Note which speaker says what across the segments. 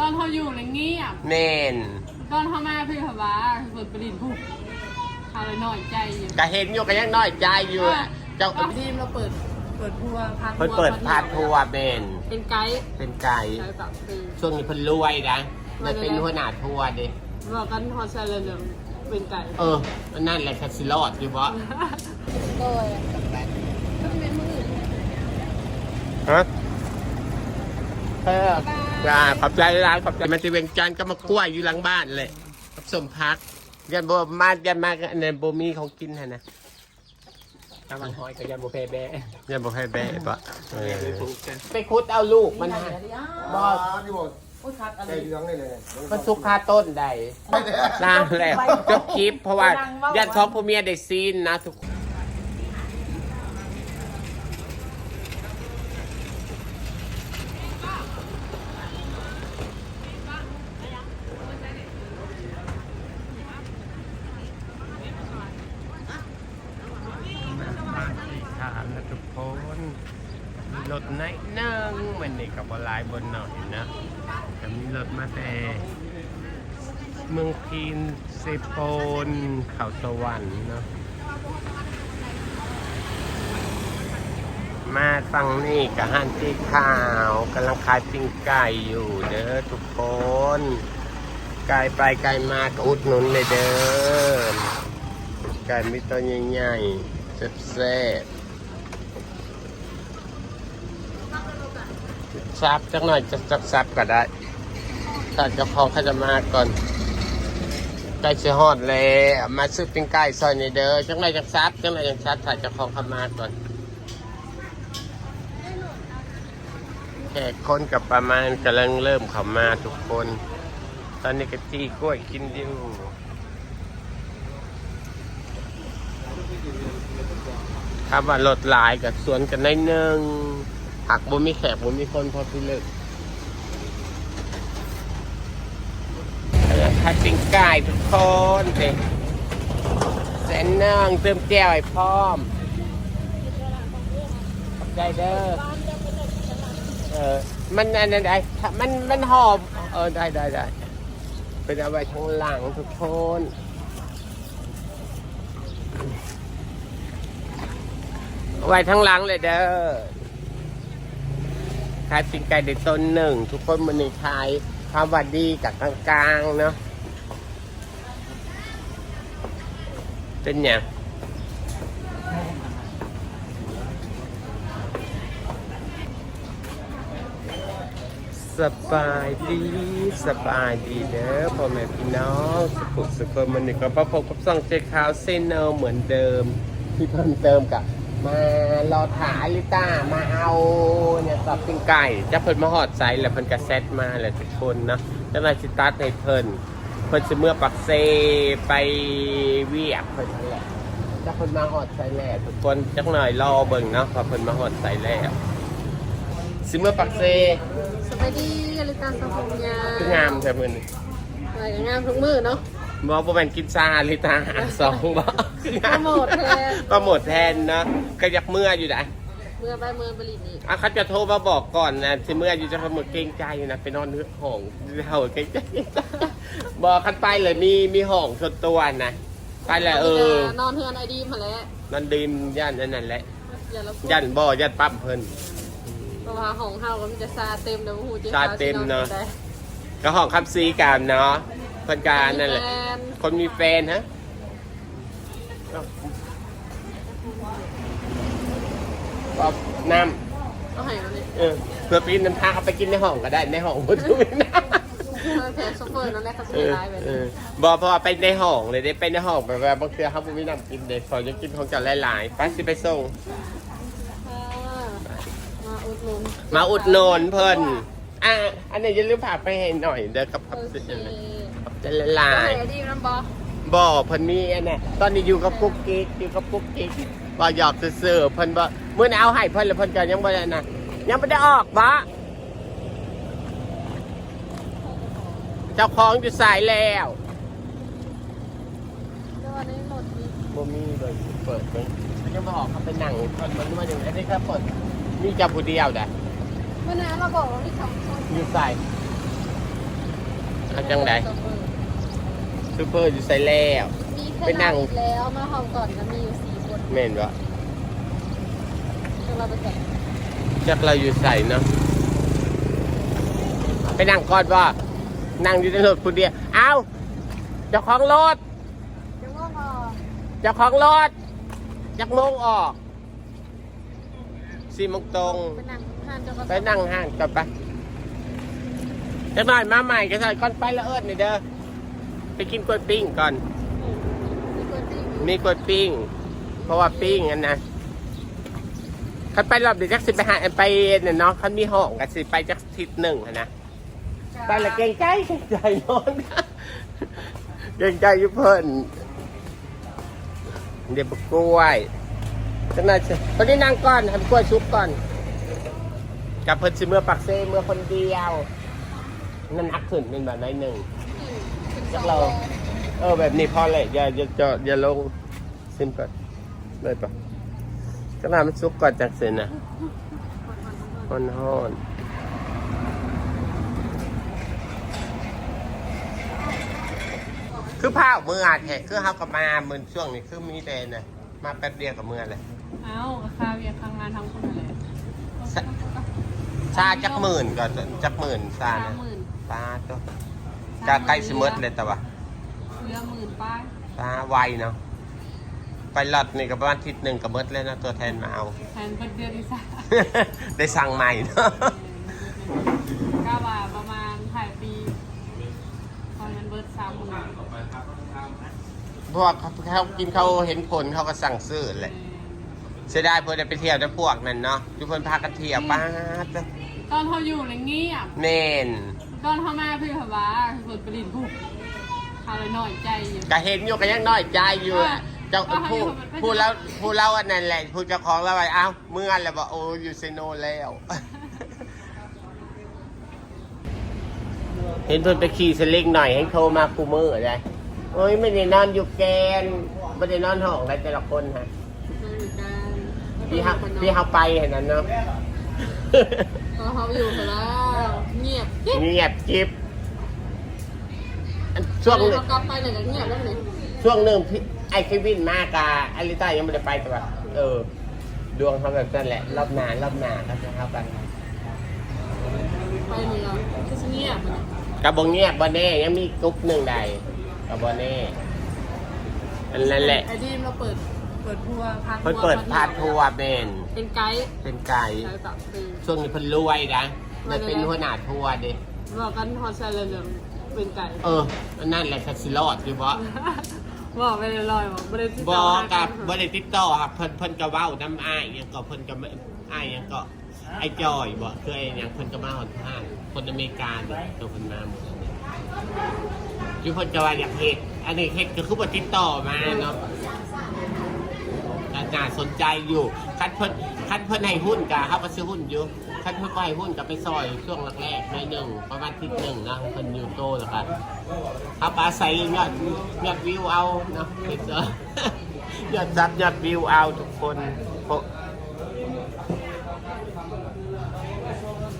Speaker 1: ตอนเขาอยู่ในเงียบ
Speaker 2: เมน
Speaker 1: ตอนเขามาพี่เขาว่าเปิดประดิษฐ์ผู้เขาเลยน้อยใจอยู่
Speaker 2: ก็เห็นอยู่ก็ยังน้อยใจอยู่อะเจ้า
Speaker 1: ก็ทีมเราเปิด เปิดทัวร์พาทัวร์
Speaker 2: เพิ่นเปิดพาทัวร์เมน
Speaker 1: เป็นไกด์
Speaker 2: เป็นไก่
Speaker 1: ไกด์แบบคือ
Speaker 2: ช่วงนี้เพิ่นรวยนะเลยเป็นหัวหน้าทัวร์ดิ
Speaker 1: บอกกันฮอเซเลนเนี่ยเป็นไก่
Speaker 2: เออนั่นแหละคัสิรอดอยู่บ่
Speaker 1: โดยก็เป็นมือ
Speaker 2: ฮะเออ จ้าขอบใจร้านขอบใจมันจะเวียงจันทร์ก็มากล้วยอยู่หลังบ้านเลยกับสมพักยันบ่มายันมาอันนั้นบ่มีของกินหั่นนะ
Speaker 3: ถ้ามันหอยกับยันโบเพแบะ
Speaker 2: ยันบ่ให้แบะปะเออ
Speaker 3: ไปปลูกกัน
Speaker 2: ไปคุดเอาลูกมันฮะบ่
Speaker 4: ที่บอกใจเหลืองนี่เลย
Speaker 2: มันสุกคาต้นได้ล่างแล้วจบคลิปเพราะว่ายันท้องพ่อเมียได้ซีนนะทุกคนถามนะทุกคนมีรถไหนนั่งมันนี่กับบลายบนหน่อยนะแต่มีรถมาแต่ เมืองพีนเซโปนเขาสวรรค์เนาะมาฟังนี่กับฮันจีข้าวกำลังขายปิ้งไก่อยู่เด้อทุกคนไก่ไปไก่มาก็อุดหนุนเลยเด้อไก่มีตัวใหญ่ๆแซ่บๆซับจักหน่อยจะจักซับก็ได้ถ้าเจ้าของเขาจะมาก่อน ใกล้จะฮอดแล้วมาซื้อปิ้งไก่ซอยในเด้อจักหน่อยจักซับจักหน่อยจักซับถ้าเจ้าของขมาก่อนแขกคนกับประมาณกำลังเริ่มเข้ามาทุกคน ตอนนี้ก็จี้กล้วยกินอยู่ถ้าว่ารถหลายกับสวนกันได้หนึ่งหักบ่มีแขกบ่มีคนพอพี่เลิก ถ้าปิ้งไก่ทุกคนเด็กแสนหนึ่งเติมแก้วให้พร้อมขอบใจเด้อเออมันอันนั้นได้ถ้ามันมันหอมเออได้ได้ได้เป็นเอาไว้ข้างหลังทุกคนไว้ทั้งหลังเลยเด้อขายปิ้งไก่เด็กต้นหนึ่ง ทุกคนมันในขายความหวัดดีกับกลางๆเนาะ เป็นอย่างสบายดีสบายดีเด้อพ่อแม่พี่น้องสุขสุขมันนี่ก็ประพบกับส่องเจ๊ขาวเซนเนลเหมือนเดิมที่เพิ่มเติมกับมารอถาลิต้ามาเอาเนี่ยสับปิ้งไก่จะเพิ่นมาหอดใจแล้วเพิ่นก็เซตมาแหละทุกคนเนาะจะมาสิตัดให้เพิ่น เพิ่นสิเมื่อปักเซไปเวียกเพิ่นนั่นแหละจะเพิ่นมาหอดใจแล้วทุกคนจักหน่อยรอเบิ่งเนาะพอเพิ่นมาหอดใจแล้วสิเมื่อปักเซ
Speaker 1: สวัสดีอลิตาสมพงษ์ยา
Speaker 2: คืองามใช่มื้อนี้
Speaker 1: อะไรก็งามทุกมือเนาะ
Speaker 2: บ่บ่แม่นกินซาลิต้าหาสองบ่คืองา
Speaker 1: โปรโมทแทน
Speaker 2: โปรโมทแทนเนาะก็อยากเมื่ออยู่นะ
Speaker 1: เมื่อไปเมื่อผลิตอีก
Speaker 2: อะเขาจะโทรมาบอกก่อนนะที่เมื่ออยู่จะเขาหมดเกรงใจอยู่นะไปนอนเนื้อห้องเขาเกรงใจบอกคันไปเลยมีมีห้องส่วนตัวนะไปเลยเออ
Speaker 1: นอนเทือนไอดีมาแล้ว
Speaker 2: นั่นดีมย่านนั่นแหละ
Speaker 1: อย่าละ
Speaker 2: ย่านบ่อย่านปั๊มเพิ่น
Speaker 1: เพราะว่าของเฮาก็มันจะซาเต็มเดี๋ยวหูจะ
Speaker 2: ซาเต็มเนอะก็ห้องคับซีกันเนาะเพิ่นการนั่นแหละ คนมีแฟนฮะ ก็น้
Speaker 1: เอาให้มาเลยำ
Speaker 2: เออเพื่อปีนน้ำทางเอาไปกินในห้องก็ได้ในห้องบ่ทุกนะ
Speaker 1: แทนโซเฟอร์นั่นแหละเขา
Speaker 2: เอ
Speaker 1: ซื้อ
Speaker 2: อ
Speaker 1: ร้ายไป
Speaker 2: เออบอกเพราะว่าไปในห้องเลยได้ไปในห้องแบบว่าบางเทื่อเขาบ่มีน้ำกินเด็กขอจะกินของเจัดหลายๆไปสิไปส่ง
Speaker 1: มาอุดหนุน
Speaker 2: มาอุดหนนเพิ่นอะอันนี้อย่าลืมพาไปให้หน่อยเด้อกับ
Speaker 1: โอ
Speaker 2: พับ
Speaker 1: เค
Speaker 2: สิเลยขับจะละลาย
Speaker 1: ไอดีน้ำบอ
Speaker 2: บ่เพิ่นมีอันน่ะตอนนี้อยู่กับกุ๊กกิ๊กอยู่กับกุ๊กกิ๊กบ่หยอกซื่อๆเพิ่นบ่ มื้อนี้เอาให้เพิ่นแล้วเพิ่นก็ยังบ่ได้นะยังบ่ได้ออกบ่เจ้าของอยู่สายแล้ว
Speaker 1: เดี๋ยววันนี้หมดนี้
Speaker 2: บ่มีเลยเปิดเบิ่งเขายังบ่ออกเขาไปนั่งเพิ่นมันว่าอย่างนี้ได้แค่เปิดมีเจ้าผู้เดียวได้
Speaker 1: เมื่อนั้นเราบอกว่าที่สองคน
Speaker 2: อยู่ใส่เขาจังไดซูเปอร์อยู่ใส่แล้ว
Speaker 1: มี
Speaker 2: ไปนั่ง
Speaker 1: อีกแล้วมาห้องก่อนก็มีอยู่สี่คน
Speaker 2: แม่นบ่
Speaker 1: เราไปก่อน
Speaker 2: จักเราอยู่ใส่เนาะไปนั่งก่อนว่านั่งอยู่ในรถผู้เดียวเอ้าเจ้าของรถ
Speaker 1: เดี๋ยวก็พอ
Speaker 2: เจ้าของรถจักโมงออกสี่โมงตรง
Speaker 1: ไปนั่งทานเจ้าก็
Speaker 2: ไปนั่งห้างก่อนไปจะหน่อยมาใหม่ก็ใส่ก่อนไปละเอิดนี่เด้อไปกินกล้วยปิ้งก่อน
Speaker 1: มีคนที่
Speaker 2: มีกล้วยปิ้งเพราะว่าปิ้งอันนะ คันไปรอบเดี๋ยวจักสิไปหาไปเนี่ยเนาะคันมีห้องกันสิไปจักทิศหนึ่งนะไปละเก่งใจเก่งใจนอนเก่งใจอยุเพิ่นเดี๋ยวบกล้วยจังนั้นสิตอนนี้นั่งก่อนทำกล้วยชุบก่อนกับเพิ่นสิเมื่อปักเซ่เมื่อคนเดียวนั่นนักขึ้นเป็นแบบไหนหนึ่งจักเรา เออแบบนี้พอเลยอย่าอย่าอย่าลงซิมก่อนเลยปะ จังนั้นมันซุกก่อนจากเสร็จนะฮอนฮอนคือผ้าเมื่อแท้คือเฮากับมาเหมือนช่วงนี้คือมีแต่นะมาแป๊บเดียวกับเมื่อเลย
Speaker 1: เอ้าคาเวียร์ทำงานทำคนอะไร
Speaker 2: ซะชาจักหมื่นก็จักหมื่นซา
Speaker 1: สาม
Speaker 2: นะ
Speaker 1: หมื่น
Speaker 2: ปลาตัวจะใกล้สิเมิดเลยแต่ว่า
Speaker 1: เรือหมื่นป้าย
Speaker 2: ปลาไวเนาะ ไปหลอดนี่ก็ประมาณอาทิศหนึ่งกับเมิดเลยนะตัวแทนมาเอา
Speaker 1: แทนเป็นเดือนที่สาม
Speaker 2: ได้สั่งใหม่เนาะ
Speaker 1: ก้าวาประมาณถ่ายปีตอนนั้นเบิร์ดสามหมื่น
Speaker 2: พวกเขาเขากินเขาเห็นผลเขาก็สั่งซื้อแหละเสียดายเพื่อนได้ไปเที่ยวแต่พวกนั้นเนาะทุกคนพากันเที่ยวป้าด
Speaker 1: ตอนเขาอยู่ในเงียบ
Speaker 2: เน่น
Speaker 1: ตอนเขามาพี่พว่าส่วนปรินผู้เขาเลยน้อยใจอยู่
Speaker 2: ก็เห็นอยู่ก็ยังน้อยใจอยู่อะ เจ้า
Speaker 1: ก็ให้
Speaker 2: ผู้
Speaker 1: เขาเป็น
Speaker 2: ผู้เล่าผู้เล่าอันนั้นแหละผู้เจ้าของเล่าไปอ้าวเมื่อแล้วบอกโอ้อยู่เซโนแล้ว เห็นเพิ่นไปขี่สลิงหน่อยให้โทรมาคูมืออะไรโอ้ยไม่ได้นอนอยู่แกนไม่ได้นอนห้องอะไรแต่ละคนฮะพี่ฮับพี่ฮับไปเห็นนั้นเนาะ
Speaker 1: ตอนเขาอยู่แต่ละเงียบกิ๊บ
Speaker 2: เงียบจิ๊บอันช่วงหนึ่ง
Speaker 1: เขากลับไปเลยก็เงียบแล้วเลย
Speaker 2: ช่วงหนึ่งพี่ ไอเควินมากาอลิต้ายังไม่ได้ไปแต่ว่าเออ ดวงเขาแบบนั้นแหละ รอบหนานรอบหนาครับจะเข้ากัน
Speaker 1: ไปนี่เราก็เงียบมัน
Speaker 2: กับบงเงียบบอเน่ยังมีกรุ๊ปหนึ่งใดกับบอเน่อันนั้นแหละ
Speaker 1: ไอ้ดีมเราเปิด เปิดทัวร์พา
Speaker 2: เพิ่นเปิดพาทัวร์เป็น
Speaker 1: เป็นไกด์
Speaker 2: เป็นไก่
Speaker 1: ไกด์แบบคือ
Speaker 2: ช่วงนี้เพิ่นรวยนะเลยเป็นหัวหน้าทัวร์เด้
Speaker 1: บอกกันฮอตแซลเลยเป็นไก่
Speaker 2: เอออันนั่นแหละคัสิรอดอยู่บ่
Speaker 1: บอกไปเลยลอยบอกไม่ได้ติด
Speaker 2: บ
Speaker 1: ต่
Speaker 2: อ
Speaker 1: อ
Speaker 2: กับบ่ได้ติดต่อครับเพิ่นเพิ่นก็เว้าน้ำอ้ายหยังก็เพิ่นก็ไม่อ้ายหยังก็ไอ้จอยบ่คือไอ้หยังเพิ่นก็มาหอนทางคนอเมริกาเนี่ยตัวเพิ่นมาหมดแล้วเนี่ยอยู่เพิ่นก็ว่าอยากเฮ็ดอันนี้เฮ็ดก็คือบ่ติดต่อมาเนาะ ก็น่าสนใจอยู่ คันเพิ่นคันเพิ่นให้หุ้นก็เฮาก็ซื้อหุ้นอยู่ คันเพิ่นก็ให้หุ้นก็ไปซอยช่วงแรกๆหน่อยหนึ่งประมาณทิศหนึ่งนะเพิ่นอยู่โตแล้วกันเอาปลาใส่ยอดยอดวิวเอาเนาะเห็นเจอยอดซับยอดวิวเอาทุกคน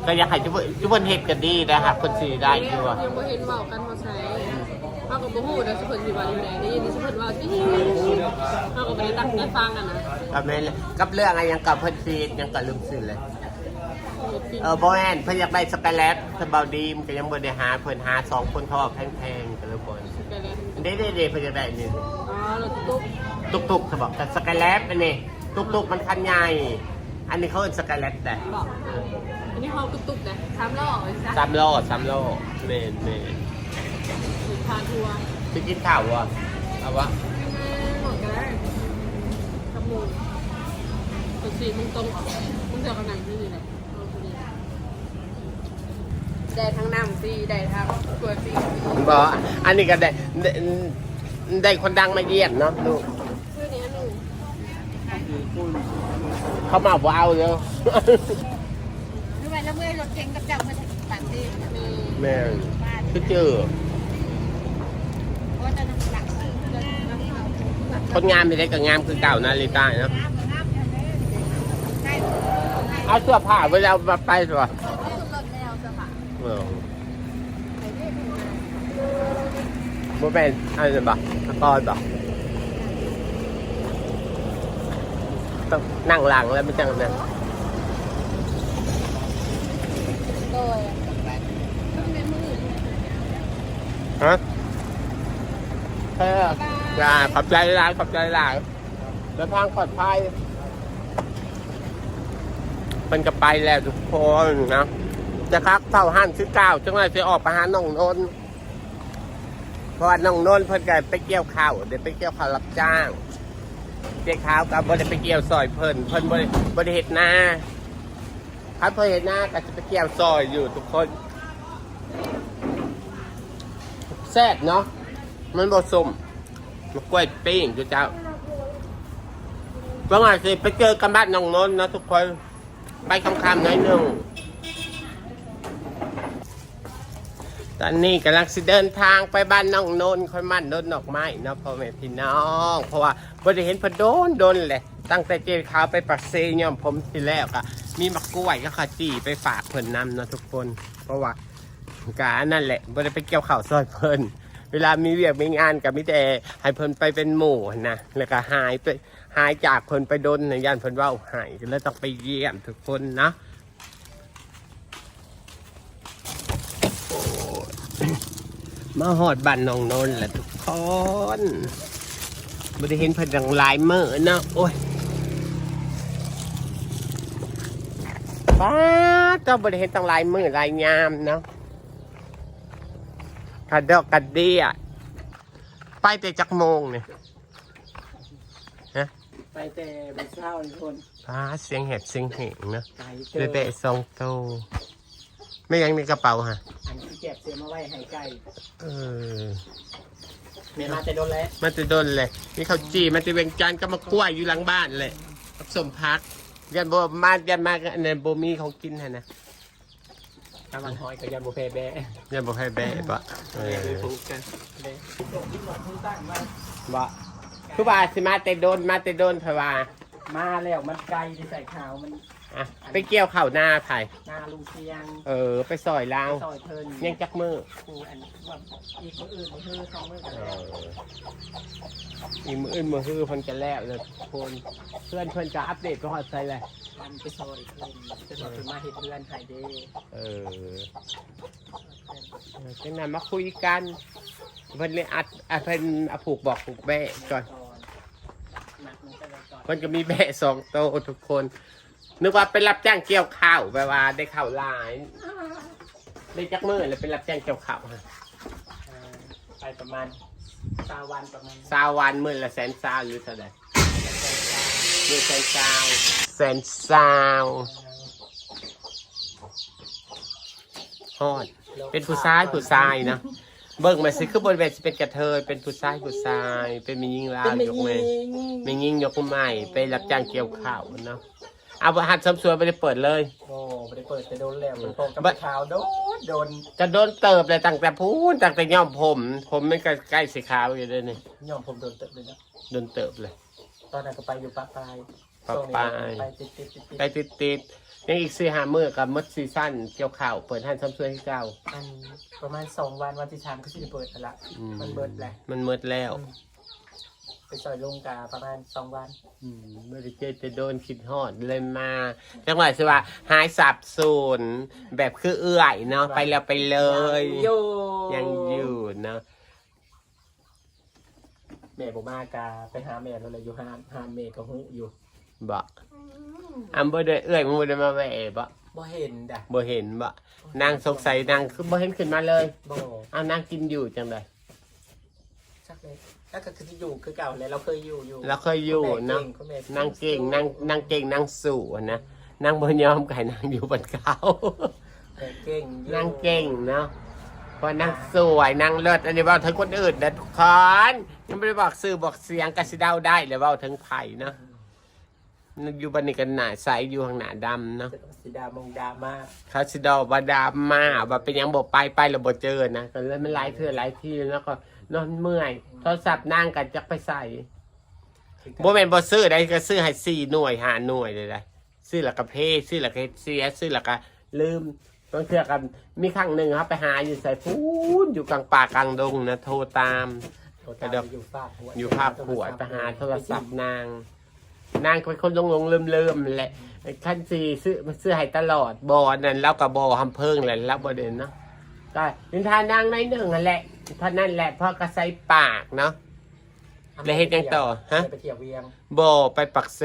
Speaker 2: ก็อยากให้ทุกคนทุกคนเห็นกันดีนะครับคนสีได้อยู่
Speaker 1: ยังไม่เห็นบอกกันว่าใช้ เขากับบูฮูนะสุพรรณอยู่บ้านอยู่ไหนได้ยินสุพรรณว่าที่เขาก็ไม่ได้ตั้งใจฟังกันนะ
Speaker 2: กับแม่นเลยกับเรื่องอะไรยังกับเพิ่นฟีดยังกับลืมสื่อเลย เออบอแอนเพิ่นอยากได้สกายแลตสบาวดีมก็ยังบ่ได้หาเพิ่นหาสองคนเขาบอกแพงๆกันเลยคนเด้เด้ๆๆเพิ่นอยากได้นี่
Speaker 1: อ๋อรถตุ๊ก
Speaker 2: ตุกตุกๆเขาบอกแต่สกายแลตอันนี้ตุกตุกๆมันคันใหญ่อันนี้เขาเป็นสกายแลตแต่
Speaker 1: บอกอันนี้เขาตุ๊กนะทำล่อไว้ซะ
Speaker 2: สามโลสามโลเมนเมน
Speaker 1: พาทัวร์
Speaker 2: จะกินข้าววะเอาวะ
Speaker 1: หมดกันแล้วขโมยตัวสีตรงๆออกมึงจะกำลังที่นี่แหละได้ทั้งน้ำฟรีได้ทั้งกล้วยฟรี
Speaker 2: บออันนี้ก็ได้ได้ได้คนดังมาเยี่ยมเนาะลูก
Speaker 1: ชื่อนี้หนู
Speaker 2: เขามาว้าวเลย
Speaker 5: ทำไมแล้วเมื่อรถเก๋งกับจับมาตัดดี
Speaker 1: มี
Speaker 2: แม่งคือเจอ คนงามไม่ได้ก็งามคือเก่านาฬิกาเนาะ
Speaker 5: น้ำน้ำอย่างนี้ใกล้
Speaker 2: เอาเสื้อผ้าไปเอามาไปสิวะ
Speaker 1: เขาขึ้นรถแล้วจ้ะค่ะ
Speaker 2: เออ
Speaker 5: ไปเรื่อย
Speaker 2: บ่เป็นอะไรบ่กอนบ่ต้องนั่งหลังแล้วไม่จังนั้น
Speaker 1: โดยต้องในมือ
Speaker 2: ฮะ เออจ้าขอบใจหลายขอบใจหลายแล้วทางปลอดภัยมันก็ไปแล้วทุกคนนะจะคักเท่าหันคือก้าวจังไรจะออกไปหาน้องนนท์เพราะว่าน้องนนท์เพิ่นก็ไปเกี่ยวข้าวเดี๋ยวไปเกี่ยวข้าวรับจ้างเจ๊ขาวกับ่ได้ไปเกี่ยวซอยเพิ่นเพิ่นบ่ได้บ่ได้เฮ็ดนาถ้าเพิ่นเฮ็ดนาก็จะไปเกี่ยวซอยอยู่ทุกคนแซ่บเนาะ มันบ่สมมันกล้วยปิ้งจุเจ้าเมื่อวานสิไปเจอกันบ้านน้องนนท์นะทุกคน ไปคำๆหน่อยหนึ่งตอนนี้กำลังสิเดินทางไปบ้านน้องนนท์ค่อยมั่นโดนดอกไม้เนาะพ่อแม่พี่น้อง เพราะว่าบ่ได้เห็นพนโดนโดนเลยตั้งแต่เจขาวไปปักเซยอมผมทีแรกอะมีมะกล้วยก็ขจีไปฝากเพิ่นนำเนาะทุกคน เพราะว่ากานั่นแหละบ่ได้ไปเกี่ยวข้าวซอยเพิ่น เวลามีเวียกมีงานกับมิแต่ให้เพิ่นไปเป็นหมู่นะแล้วก็หายไปหายจากเพิ่นไปโดนในย่านเพิ่นว่าหายก็เลยต้องไปเยี่ยมทุกคนนะมาหอดบ้านน้องนนท์แหละทุกคนไม่ได้เห็นเพิ่นดังลายเมื่อนะโอ้ยป้าเจ้าไม่ได้เห็นตั้งลายมือลายยามเนาะ กระดอกกระเดียไปแต่จักโมงเนี่ย
Speaker 3: ไปแต่ไปเศร้าทุกคน
Speaker 2: ป้าเสียงเห็บเสียงเหงเนาะ
Speaker 3: ไก่เจ
Speaker 2: เด
Speaker 3: อ
Speaker 2: เบะทรงโตไม่ยังในกระเป๋าฮะ
Speaker 3: อันที่เก็บเสียมาไว้ให้ไก่
Speaker 2: เออ
Speaker 3: เมียมาแต่โดนแล้ว
Speaker 2: มันจะโดนเลย นี่เขาจีมันจะเป็นจานก็มากล้วยอยู่หลังบ้านเลยผสมพักยันโบมายันมาในโบมีของกินฮะนะ
Speaker 3: น้ำมันหอยกับยันบุฟเฟ่แบะ
Speaker 2: ยันโบให้แบะบะเอ
Speaker 3: เรียน
Speaker 2: อ
Speaker 3: รู้กันเลย
Speaker 2: บะคือว่าสิมาแต่โดนมาแต่โดนเพราะว่า
Speaker 3: มาแล้วมันไก่ที่ใส่ขาวมัน
Speaker 2: อะไปเกี่ยวข้าวหน้าไผ่
Speaker 3: หน้าลุงเชียง
Speaker 2: เออ ไปซอยลาว
Speaker 3: ซอยเทิน
Speaker 2: ยังจักมือ
Speaker 3: ครูอันว่าอีกคนอื่นมาฮือสองมือกัน
Speaker 2: เอ
Speaker 3: แล้ว
Speaker 2: ออีมืออื่นมือคือเพิ่นจะแล้วเลยทุกคนเพื่อนเพิ่นจะอัปเดตก็ฮอดใส่เลย
Speaker 3: มันไปซอยเทินจะซอยเทินมาเห็ดเพื่อนไฮเดย์
Speaker 2: เออ จังนั้นมาคุยกันเพิ่นเลยอัดอะเพิ่นอะผูกบอกผูกแบะก่อน
Speaker 3: ก่อนหนักมันก็เลยก่อน
Speaker 2: มันก็มีแบะสองโตวทุกคน นึกว่าเป็นรับจ้างเกี่ยวข้าวแปลว่าได้ข้าวหลายได้จักมือเลยเป็นรับจ้างเกี่ยวข้าวฮะ
Speaker 3: เอ่อไปประมาณสาวันประมาณ
Speaker 2: ซาวันมือละแสนซาวหรือเท่าไหร่มือแสนซาวแสนซาวฮอดเป็นผู้ชายผู้ชายนะเบิ่งมาสิคือบนเวทีเป็นกระเทยเป็นผู้ชายผู้ชายเป็นมียิงลาวยกมือมียิงยกมือใหม่ไปรับจ้างเกี่ยวข้าวเนาะ เอาหัดสมสวยไม่ได้เปิดเลย
Speaker 3: โอ้ไม่ได้เปิดแต่โดนแล้วมันโปกับ
Speaker 2: บัด
Speaker 3: ขาวโดนโดน
Speaker 2: จะโดนเติบเลยตั้งแต่พูนตั้งแต่ย่อมผม ผมไม่ใกล้สีขาวอยู่เลยนี่
Speaker 3: ย่อมผมโดนเตะเลยนะ
Speaker 2: โดนเติบเลย
Speaker 3: ตอนนั้นก็ไปอยู่ปากปลาย
Speaker 2: ปากปลาย
Speaker 3: ไปติดติดติดติด
Speaker 2: ไปติดติดๆยังอีกสี่ห้ามือกับมดซีซั่นเกี่ยวข้าวเปิดหันสมสวยที่เก่า
Speaker 3: อันประมาณสองวันวันที่สามก็จะเปิดแล้วละ
Speaker 2: อื
Speaker 3: มันเบิดแหละ
Speaker 2: มันมืดแล้ว
Speaker 3: ไปซอยลุงกาประมาณสองวัน
Speaker 2: ไม่ได้เจอจะโดนคิดฮอดเลยมา จังหวะสิว่าหายสับสูนแบบคือเอื่อยเนาะไปแล้วไปเลย
Speaker 3: อยู่
Speaker 2: ยังอยู่เนาะ
Speaker 3: แม่ผมมากาไปหาแม่แล้วเลยอยู่ห้านห้านแม่ก็หูอยู่
Speaker 2: บอกอันบ่ได้เอื่อยมึงบ่ได้มาแหวะบ่
Speaker 3: บ่เห็นด่ะ
Speaker 2: บ่เห็นบ่นางสงสัยนางคือบ่เห็นขึ้นมาเลย
Speaker 3: บ่
Speaker 2: เอานางกินอยู่จังได
Speaker 3: ชักเลย แล้วก็คือที่อยู่คือเก่าเลยเราเคยอยู่อยู่
Speaker 2: แล้วเคยอยู่เนาะ
Speaker 3: คุณแม่
Speaker 2: นางเก่งนางนางเก่งนางสู่อะนะนางบ่ยอมไก่นางอยู่บนเขา
Speaker 3: แม่เก่งอยู่
Speaker 2: นางเก่งเนาะเพราะนางสวยนางเลิศอันนี้เว่าถึงคนอื่นนะทุกคนยังไม่ได้บอกสื่อบอกเสียงกระสิเดาได้เลยเว่าถึงไผ่เนาะอยู่บันนี้กันหนาใสอยู่ข้างหน้าดำเนาะ
Speaker 3: สีดามงดามา
Speaker 2: เขาสิเดาบาดามาว่าเป็นหยังบอกไปไปแล้วบ่เจอนะก็เลยมันหลายเทื่อหลายทีแล้วก็ นอนเมื่อยโทรศัพท์นางกันจักไปใส่บ่แม่นบ่ซื้อได้ก็ซื้อให้สี่หน่วยห้าหน่วยเลยได้ซื้อแล้วก็เพซื้อแล้วก็เฮ็ดเสียซื้อแล้วก็ลืมบางเทื่อกันมีครั้งหนึ่งครับไปหาอยู่ใส่ฟูนอยู่กลางป่ากลางดงนะโทรตาม
Speaker 3: โทรตาม
Speaker 2: เดี๋ยว
Speaker 3: อยู่ภาคหัว
Speaker 2: อยู่ภาพหัวไปหาโทรศัพท์นาง นางเป็นคนลงลงเริ่มเริ่มๆแหละขั้นสี่ซื้อซื้อให้ตลอดบอนั่นแล้วกับบอทำเพิ่งแหละแล้วบอเด่นเนาะก็นินทานางในหนึ่งนั่นแหละ เท่านั้นแหละพ่อกระใสปากเนาะ แล้วเฮ็ดยังต่อฮะ
Speaker 3: ไปเที่ยวเวียง
Speaker 2: บอไปปักเซ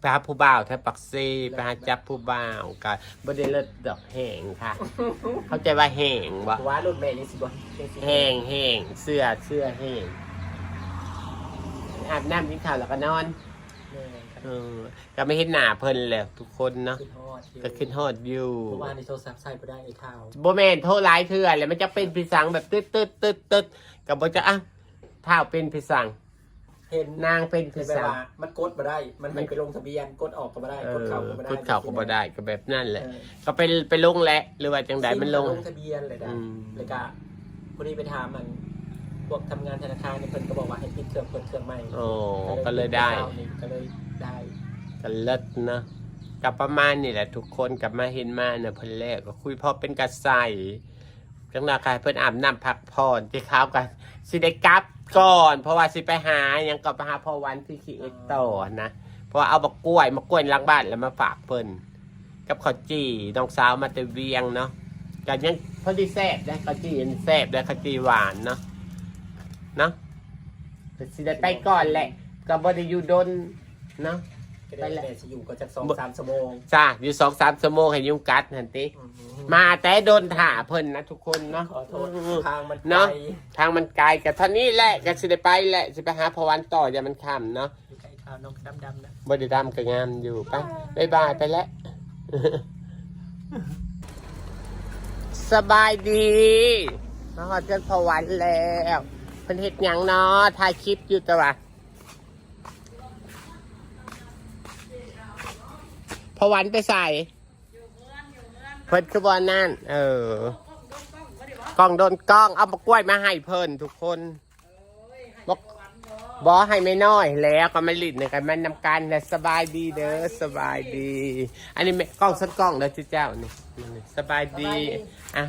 Speaker 2: ไปหาผู้บ่าวแถวปักเซไปหาจับผู้บ่าวกับบอเดเลิศดอกแห้งค่ะ เข้าใจว่าแห้งบ่
Speaker 3: ว่ารถแม่นี่สิบ่เป็นสิ
Speaker 2: แห้งแห้งเสื้อเสื้อแห้งอาบน้ำกินข้าวแล้วก็นอน
Speaker 3: แม่ครับ
Speaker 2: เออก็ไม่เห็นหน้าเพิ่นแล้วทุกคนเนาะ
Speaker 3: ขึ้นฮอดอยู่
Speaker 2: ก็ขึ้นฮอดอยู่
Speaker 3: เพราะว่าในโทรศัพท์ใส่บ่ได้ไอ้ข่าว
Speaker 2: โบแมนโทรหลายเทื่อแล้วมันจะเป็นพิสังแบบตึ๊ดตึ๊ดตึ๊ดตึ๊ดกับบ่จะอะถ้าเป็นพิสัง
Speaker 3: เห็น
Speaker 2: นางเป็น
Speaker 3: เห็
Speaker 2: พิ
Speaker 3: นแบบ
Speaker 2: สัง
Speaker 3: ว่ามันกดบ่ได้ มันให้ไปลงทะเบียนกดออกก็บ่ได้
Speaker 2: เอก
Speaker 3: ด
Speaker 2: อ
Speaker 3: เข้าก็บ่ได้
Speaker 2: กดเข่าก็บ่ได้ก็แบบนั่นแหละ
Speaker 3: เออ
Speaker 2: ก็ไปไปลงแหละหรือว่าจังใดมันลง
Speaker 3: ลงทะเบียนเลยนะ
Speaker 2: อืม
Speaker 3: แล้วก็พอดีไปถามมัน พวกทำงานธนาคารเนี่ยเพิ่นก็บอกว่าให้ปิดเครื่องเปิดเครื่องใหม่
Speaker 2: โอ้ก็เลยได้
Speaker 3: ก็เลยได้
Speaker 2: กันเลิศเนอะกับประมาณนี่แหละทุกคนกลับมาเห็นมาเนี่ยเพิ่นแรกก็คุยพอเป็นกระใสจังหวะกายเพิ่นอาบน้ำพักผ่อนที่เขากันสิได้กลับก่อน เพราะว่าสิไปหาหยังก็ไปหาพอวันที่ขี่เอ็กต่อนะเพราะว่าเอาบักกล้วยมากล้วยล้างบ้านแล้วมาฝากเพิ่นกับข้าวจี่น้องสาวมาแต่เวียงเนาะกันยังพอดีแซ่บได้ข้าวจี่แซ่บได้ข้าวจี่หวานเนาะ เนาะแต่สิได้ไปก่อนแหละก็บ่ได้อยู่ดนเนาะ
Speaker 3: ก็ได้แม่สิอยู่ก็จะสองสามชั่วโมง
Speaker 2: จ้าอยู่สองสามชั่วโมงให้ยุงกัดหันติมาแต่โดนถ่าเพิ่นนะทุกคนเนาะ
Speaker 3: ขอโทษทางมันไกล
Speaker 2: เนาะทางมันไกลกับท่านี้แหละก็สิได้ไปแหละสิไปหาพอวันต่ออย่ามันค่ำเนาะ
Speaker 3: อยู่ใกล้ทางน้องดำๆนะ
Speaker 2: บไดิดำกับงามอยู่ไปบ๊ายบายไปแล้ว สบายดีมาหอดกันพอวันแล้ว เพิ่นเฮ็ดหยังเนาะถ่ายคลิปอยู่แต่ว่าพอวันไปใส่เพิ่นคือบ่นั่น เออ กล้องโดนกล้องเอามากล้วยมาให้เพิ่นทุกคนบอกบอให้ไม่น้อย แล้วก็มาลิดในกันมันนำกันนะสบายดีเด้อสบายดี อันนี้แม่กล้องสักกล้องเด้อที่เจ้านี่นี่สบายดีอะ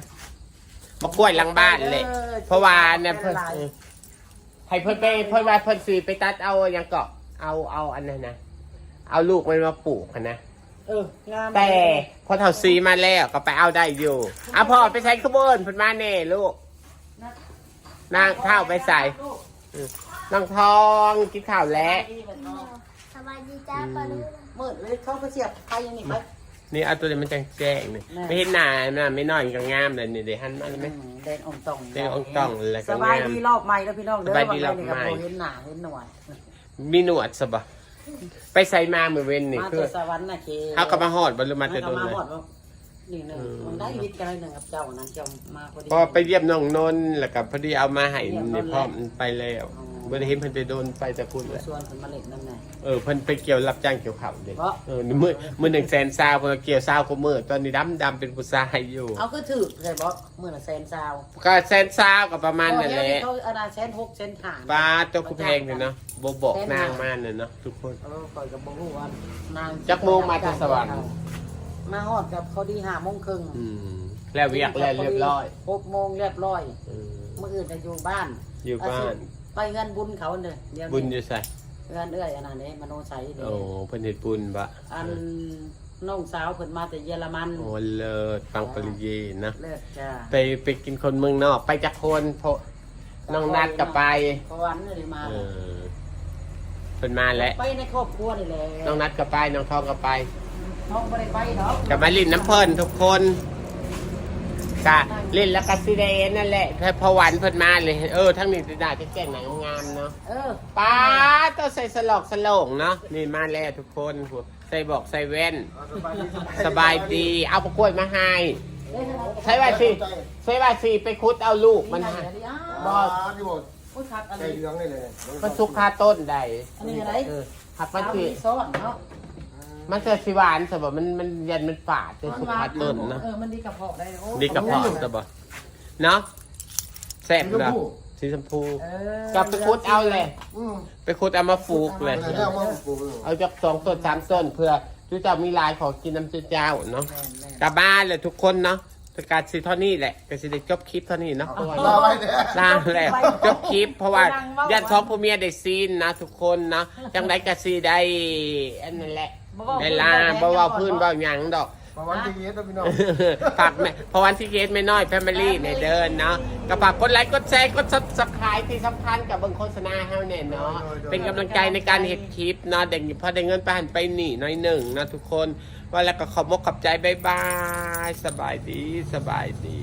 Speaker 2: มากล้วยหลังบ้านเลยเพราะว่าเนี่ยเพิ่น ให้เพิ่นไปเพิ่นว่าเพิ่นสีไปตัดเอาอย่างเกาะเอาเอาอันนั้นนะเอาลูกมันมาปลูกอะนะ
Speaker 3: เอองาม
Speaker 2: แต่พอเท่าซีมาแล้วก็ไปเอาได้อยู่อะพ่อไปใช้ขบวนเพิ่นมาแน่ลูกนางข้าวไปใส่อืมนางทองกินข้าวแล้ว
Speaker 5: สบายดีจ้าปลาลูก
Speaker 3: มืดเลยเขาก็เสียบไฟยังนี่ไป
Speaker 2: นี่เอาตัวนี้มันจังแจ้งนี่ไม่เห็นหน้าน่ะไม่น้อยก็งามเลยนี่เดี๋ยวหันมาเลยไหม
Speaker 3: แดงอ่องต่อง
Speaker 2: เดี๋ยวอ่องต่องแล้วก็
Speaker 3: สบาย
Speaker 2: งาม
Speaker 3: ดีรอบใหม่แล้วพี่น้องเด้อ
Speaker 2: สบายดีรอบ
Speaker 3: วัน
Speaker 2: ใหม่
Speaker 3: นี้ก็บ่เห็นหน้าเห็นหนวด
Speaker 2: มีหนวดสบะไปใส่มาเมื่อเว้นนี่
Speaker 3: มา
Speaker 2: คือ
Speaker 3: จากสวรรค์นะเค
Speaker 2: เขาก็มาหอดบรรลุมา
Speaker 3: มา
Speaker 2: จะ
Speaker 3: จะ
Speaker 2: โดน
Speaker 3: มา
Speaker 2: เลย
Speaker 3: หอดว่านี่หนึ่งมันได้วิทย์กันเลยหนึ่งกับเจ้านั้นเจ้ามาพอดี
Speaker 2: พอไปเยี่ยมน้องนนท์แล้วก็พอดีเอามาให้ในพร้อมไปแล้ว บ่ได้เห็นเพิ่นไปโดนไปแต่คุณแหละ
Speaker 3: ส่วนผลมาเล็ดนั่นไง
Speaker 2: เออเพิ่นไปเกี่ยวรับจ้างเกี่ยวข้าวเด็ก
Speaker 3: เพราะ
Speaker 2: เออมือมือหนึ่งแสนซาวเพิ่นเกี่ยวซาวก็มือตอนนี้ดำดำเป็นผู้ชายอยู่
Speaker 3: เอาก็ถือเลยบอกมื่อละแสนซาว
Speaker 2: ก็แสนซาวก็ประมาณนั่นแหละ
Speaker 3: เขาอาณาแสนหกแสนหาน
Speaker 2: ปลาตัวกูแพงเลยเนาะบบอกนางมาเนี่ยเนาะทุกคน
Speaker 3: เออคอยกับบ่ฮู้ว่านาง
Speaker 2: จักโมงมาจากสวรรค์
Speaker 3: มาฮอดกับเขาดีห้าโมงครึ่ง
Speaker 2: อืมแล้วเวียกแล้วเรียบร้อย
Speaker 3: หกโมงเรียบร้อย
Speaker 2: เออ
Speaker 3: เมื่ออื่นจะอยู่บ้าน
Speaker 2: อยู่บ้าน
Speaker 3: ไปเงินบุญเขาเด้อเดี๋ยว
Speaker 2: บุญอ
Speaker 3: นี้
Speaker 2: ยู่ใส่
Speaker 3: เงินเอื้อยอันนั้นเด้มโนไสเด้
Speaker 2: โอ้เพิ่นเฮ็ดบุญบะ
Speaker 3: อันน้องสาวเพิ่นมาแต่เยอรมัน
Speaker 2: โอ้เลิศฟังปริเยนะ
Speaker 3: เลิศจ้า
Speaker 2: ไปไปกินคนเมืองนอก ไปจากคนเพราะน้องนัดก็ไป
Speaker 3: เพราะวันนี้มา
Speaker 2: เออเพิ่นมาแล้ว
Speaker 3: ไปในครอบครัวนี่แหละ
Speaker 2: น้องนัดก็ไปน้องทองก็ไป
Speaker 3: น้องบ่ได้ไปดอก
Speaker 2: กับมาลินน้ำเพลินทุกคนกะ ลินแล้วก็ซีเดนนั่นแหละแค่พอวันเพิ่นมาเลย เออทั้งนี้จะได้จะแจ้งหนังงามเนาะ
Speaker 3: เออ
Speaker 2: ป้าต้องใส่สลอกสลงเนาะนี่มาแล้วทุกคนใส่บอกใส่แว่น สบายดี เอาประกล้วยมาให้ใช้ว่าสิใช้ว่าสิไปคุดเอาลูกมันให้
Speaker 4: บอที่หมด
Speaker 3: ผู้ชักอะไร
Speaker 4: ใส่เหลืองนี่เลย
Speaker 2: มันสุกคาต้นได้
Speaker 3: อันนี้อะไร
Speaker 2: เออหักมัน
Speaker 3: เอา
Speaker 2: คือ
Speaker 3: ที่ซ้อนเนาะ
Speaker 2: มันจะสิหวานสบมันมันยันมันฝาดจะสุกคาต้นเนาะ
Speaker 3: เออมันดีกับเพาะได้โอ้
Speaker 2: ดีกับพ่อสบเนาะแซ่บ
Speaker 4: ลูก
Speaker 2: นะ
Speaker 4: ผู้
Speaker 2: สีชมพู
Speaker 3: เออก
Speaker 2: ลับไปคุดเอาเลย
Speaker 4: อืม
Speaker 2: ไปคุดเอามาปลูกเลย
Speaker 4: แต่ถ้ามาปลูก
Speaker 2: เอาจากสองต้นสามต้นเพื่อจุเจ้ามีหลายขอกินน้ำจุเจ้าเนาะ
Speaker 3: แม่นแม่น
Speaker 2: กลับบ้านเลยทุกคนเนาะประกาศสิเท่านี้แหละก็สิได้จบคลิปเท่านี้เนาะเพราะว่า
Speaker 4: รอไว้เด้อ
Speaker 2: ลาแล้วจบคลิป เพราะว่าญาติท้องพ่อเมียได้ซีนนะ ทุกคนนะจังไดก็สิได้อันนั้นแหละ ได้ลาบ่เว้าพื้นเว้าหยังดอก
Speaker 4: ประวันที่เย็ดนะพี่น้อง
Speaker 2: ฝากแม่พอวันที่เกตไม่น้อยแฟมิลี่เนี่ยเดินเนาะก็ฝากกดไลค์กดแชร์กดซับสไครต์ที่สำคัญกับเบิ่งโฆษณาเฮาเนี่ยเนาะเป็นกำลังใจในการเฮ็ดคลิปเนาะเด็กพอได้เงินไปหันไปหนีน้อยหนึ่งนะทุกคนว่าแล้วก็ขอบมกขอบใจบายบาย สบายดีสบายดี